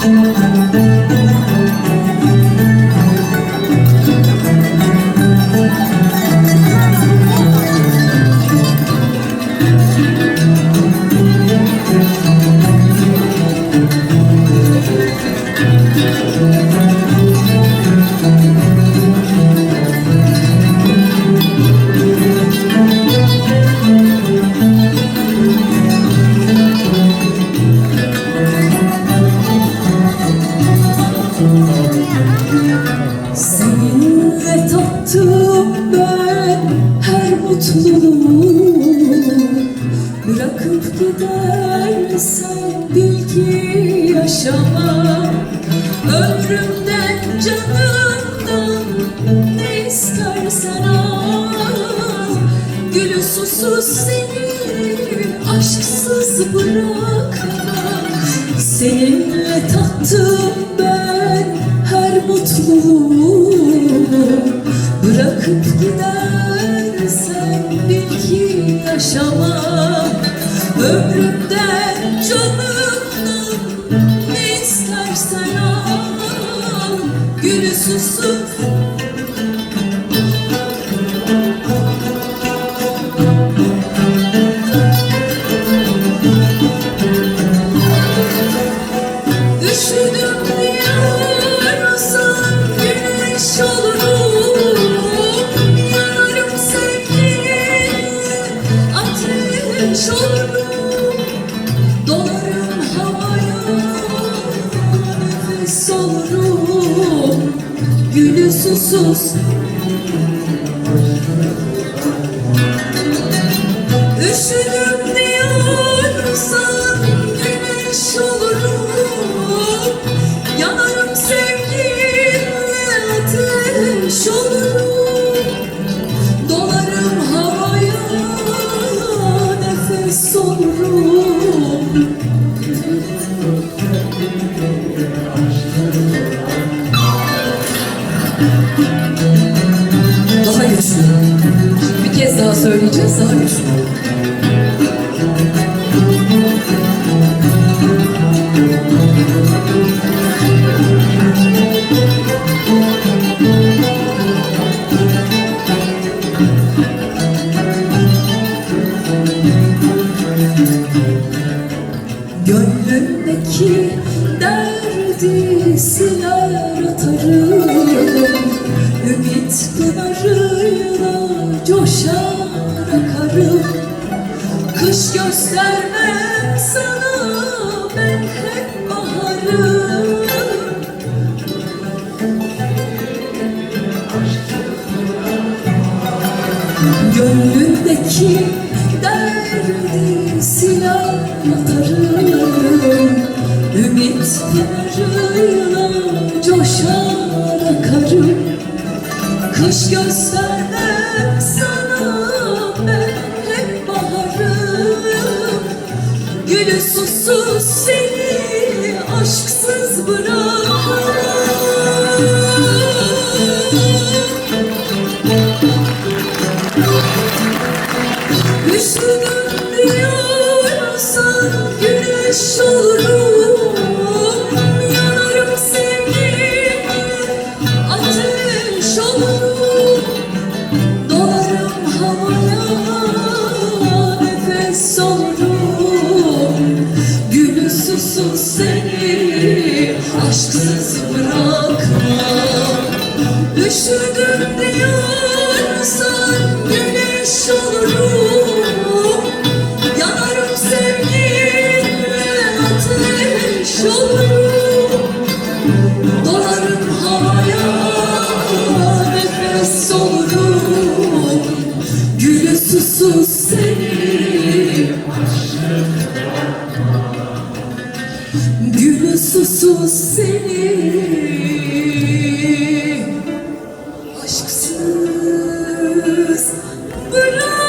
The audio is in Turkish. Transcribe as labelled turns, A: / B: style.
A: Seninle ki yaşamam Ömrümden canımdan ne istersen al. Gülü susuz seni aşksız bırakmam Seninle tattım ben her mutluluğu. Bırakıp gidersen bil ki yaşamam. Ömrümden Üşüdüm diyorsan güneş olurum Yanarım sevgilim ateş olurum Dolarım havaya nefes olurum Gülü susuz söyleyeceğiz güçlü. Gönlümdeki derdi siler atarım Ümit pınarıyla coşar göstermem sana ben hep baharım Gönlümdeki derdi silah atarım Ümit pınarıyla coşar akarım. Kış göstermem Gülü susuz seni aşksız bırakmam. Üşüdüm diyorsan güneş olurum Yanarım sevgilim ateş olurum Dolarım havaya Üşüdüm diyorsan güneş olurum. Yanarım sevgiyle ateş olurum. Dolarım havaya nefes olurum. Güle susuz seni Güle susuz seni Guru!